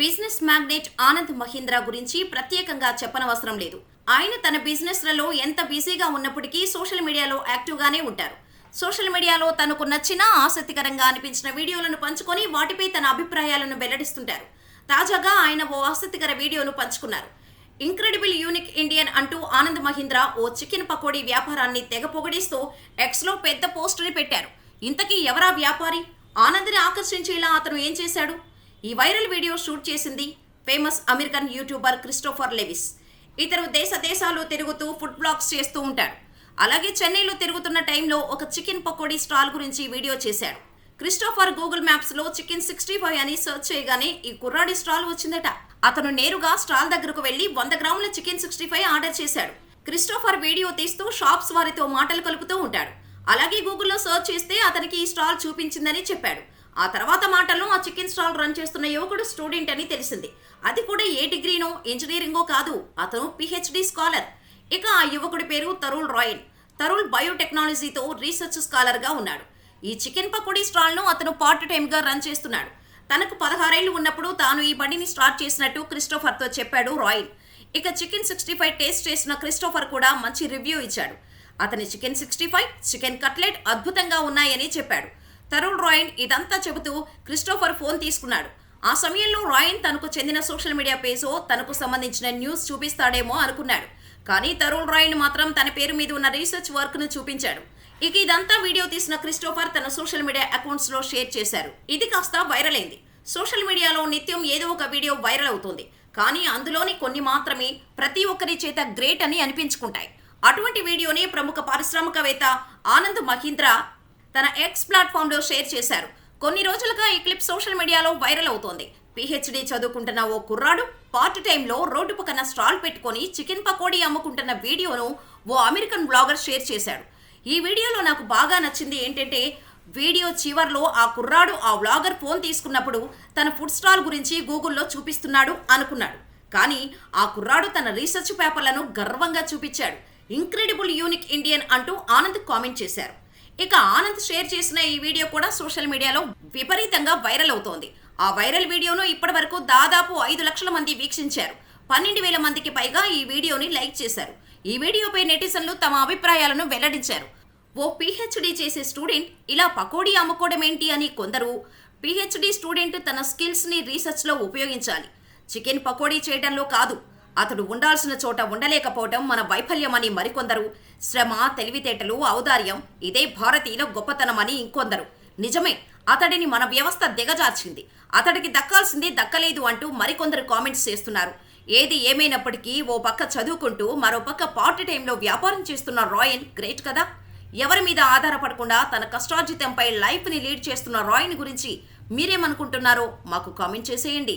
Business magnate Anand Mahindra గురించి ప్రత్యేకంగా చెప్పనవసరం లేదు. ఆయన తన బిజినెస్లలో ఎంత బిజీగా ఉన్నప్పటికీ సోషల్ మీడియాలో యాక్టివ్గానే ఉంటారు. సోషల్ మీడియాలో తనకు నచ్చిన ఆసక్తికరంగా అనిపించిన వీడియోలను పంచుకొని వాటిపై తన అభిప్రాయాలను వెల్లడిస్తుంటారు. తాజాగా ఆయన ఓ ఆసక్తికర వీడియోను పంచుకున్నారు. ఇంక్రెడిబుల్ యూనిక్ ఇండియన్ అంటూ ఆనంద్ మహీంద్రా ఓ చికెన్ పకోడీ వ్యాపారాన్ని తెగ పొగిడిస్తూ ఎక్స్లో పెద్ద పోస్టుని పెట్టారు. ఇంతకీ ఎవరా వ్యాపారి? ఆనంద్ని ఆకర్షించేలా అతను ఏం చేశాడు? ఈ వైరల్ వీడియో షూట్ చేసింది famous American YouTuber Christopher Lewis. ఇతరు దేశ దేశాలు తిరుగుతూ ఫుడ్ బ్లాగ్స్ చేస్తూ ఉంటాడు. అలాగే చెన్నైలో తిరుగుతున్న టైంలో ఒక చికెన్ పకోడీ స్టాల్ గురించి వీడియో చేశాడు. క్రిస్టోఫర్ గూగుల్ మ్యాప్స్లో చికెన్ సిక్స్టీ ఫైవ్ అని సెర్చ్ చేయగానే ఈ కుర్రాడి స్టాల్ వచ్చిందట. అతను నేరుగా స్టాల్ దగ్గరకు వెళ్ళి వంద గ్రాముల చికెన్ సిక్స్టీ ఫైవ్ ఆర్డర్ చేశాడు. క్రిస్టోఫర్ వీడియో తీస్తూ షాప్స్ వారితో మాటలు కలుపుతూ ఉంటాడు. అలాగే గూగుల్లో సెర్చ్ చేస్తే అతనికి ఈ స్టాల్ చూపించిందని చెప్పాడు. ఆ తర్వాత మాటల్లో ఆ చికెన్ స్టాల్ రన్ చేస్తున్న యువకుడు స్టూడెంట్ అని తెలిసింది. అది కూడా ఏ డిగ్రీనో ఇంజనీరింగో కాదు అతను పిహెచ్డి స్కాలర్ ఇక ఆ యువకుడి పేరు తరుణ్ రాయన్ తరుణ్ బయోటెక్నాలజీతో రీసెర్చ్ స్కాలర్గా ఉన్నాడు. ఈ చికెన్ పకోడీ స్టాల్ను అతను పార్ట్ టైంగా రన్ చేస్తున్నాడు. తనకు పదహారేళ్ళు ఉన్నప్పుడు తాను ఈ బండిని స్టార్ట్ చేసినట్టు క్రిస్టోఫర్తో చెప్పాడు రాయన్ ఇక చికెన్ సిక్స్టీ ఫైవ్ టేస్ట్ చేసిన క్రిస్టోఫర్ కూడా మంచి రివ్యూ ఇచ్చాడు. అతని chicken sixty five chicken cutlet అద్భుతంగా ఉన్నాయని చెప్పాడు. తరుణ్ రాయన్ ఇదంతా చెబుతూ క్రిస్టోఫర్ ఫోన్ తీసుకున్నాడు. ఆ సమయంలో రాయన్ తనకు చెందిన సోషల్ మీడియా పేజో తనకు సంబంధించిన న్యూస్ చూపిస్తాడేమో అనుకున్నాడు. కానీ తరుణ్ రాయన్ మాత్రం తన పేరు మీద ఉన్న రీసెర్చ్ వర్క్ను చూపించాడు. ఇక ఇదంతా వీడియో తీసిన క్రిస్టోఫర్ తన సోషల్ మీడియా అకౌంట్స్లో షేర్ చేశారు. ఇది కాస్త వైరల్ అయింది. సోషల్ మీడియాలో నిత్యం ఏదో ఒక వీడియో వైరల్ అవుతుంది. కానీ అందులోని కొన్ని మాత్రమే ప్రతి ఒక్కరి చేత గ్రేట్ అని అనిపించుకుంటాయి. అటువంటి వీడియోని ప్రముఖ పారిశ్రామికవేత్త ఆనంద్ మహీంద్ర తన ఎక్స్ ప్లాట్ఫామ్లో షేర్ చేశారు. కొన్ని రోజులుగా ఈ క్లిప్ సోషల్ మీడియాలో వైరల్ అవుతోంది. పిహెచ్డి చదువుకుంటున్న ఓ కుర్రాడు పార్ట్ టైంలో రోడ్డు పక్కన స్టాల్ పెట్టుకొని చికెన్ పకోడీ అమ్ముకుంటున్న వీడియోను ఓ అమెరికన్ బ్లాగర్ షేర్ చేశాడు. ఈ వీడియోలో నాకు బాగా నచ్చింది ఏంటంటే వీడియో చివర్లో ఆ కుర్రాడు ఆ వ్లాగర్ ఫోన్ తీసుకున్నప్పుడు తన ఫుడ్ స్టాల్ గురించి గూగుల్లో చూపిస్తున్నాడు అనుకున్నాడు. కానీ ఆ కుర్రాడు తన రీసెర్చ్ పేపర్లను గర్వంగా చూపించాడు. ఇంక్రెడిబుల్ యూనిక్ ఇండియన్ అంటూ ఆనంద్ కామెంట్ చేశారు. ఇక ఆనంద్ షేర్ చేసిన ఈ వీడియో కూడా సోషల్ మీడియాలో విపరీతంగా వైరల్ అవుతోంది. ఆ వైరల్ వీడియోను ఇప్పటి వరకు దాదాపు ఐదు లక్షల మంది వీక్షించారు. పన్నెండు వేల మందికి పైగా ఈ వీడియోని లైక్ చేశారు. ఈ వీడియోపై నెటిజన్లు తమ అభిప్రాయాలను వెల్లడించారు. ఓ పిహెచ్డి చేసే స్టూడెంట్ ఇలా పకోడీ అమ్ముకోవడం ఏంటి అని కొందరు పిహెచ్డి స్టూడెంట్ తన స్కిల్స్ని రీసెర్చ్లో ఉపయోగించాలి. చికెన్ పకోడీ చేయడంలో కాదు అతడు ఉండాల్సిన చోట ఉండలేకపోవటం మన వైఫల్యమని మరికొందరు. శ్రమ తెలివితేటలు ఔదార్యం ఇదే భారతీయుల గొప్పతనమని ఇంకొందరు. నిజమే అతడిని మన వ్యవస్థ దిగజార్చింది. అతడికి దక్కాల్సింది దక్కలేదు అంటూ మరికొందరు కామెంట్స్ చేస్తున్నారు. ఏది ఏమైనప్పటికీ ఓ పక్క చదువుకుంటూ మరో పక్క పార్ట్ టైంలో వ్యాపారం చేస్తున్న రాయన్ గ్రేట్ కదా? ఎవరి మీద ఆధారపడకుండా తన కష్టార్జితంపై లైఫ్ని లీడ్ చేస్తున్న రాయన్ గురించి మీరేమనుకుంటున్నారో మాకు కామెంట్ చేసేయండి.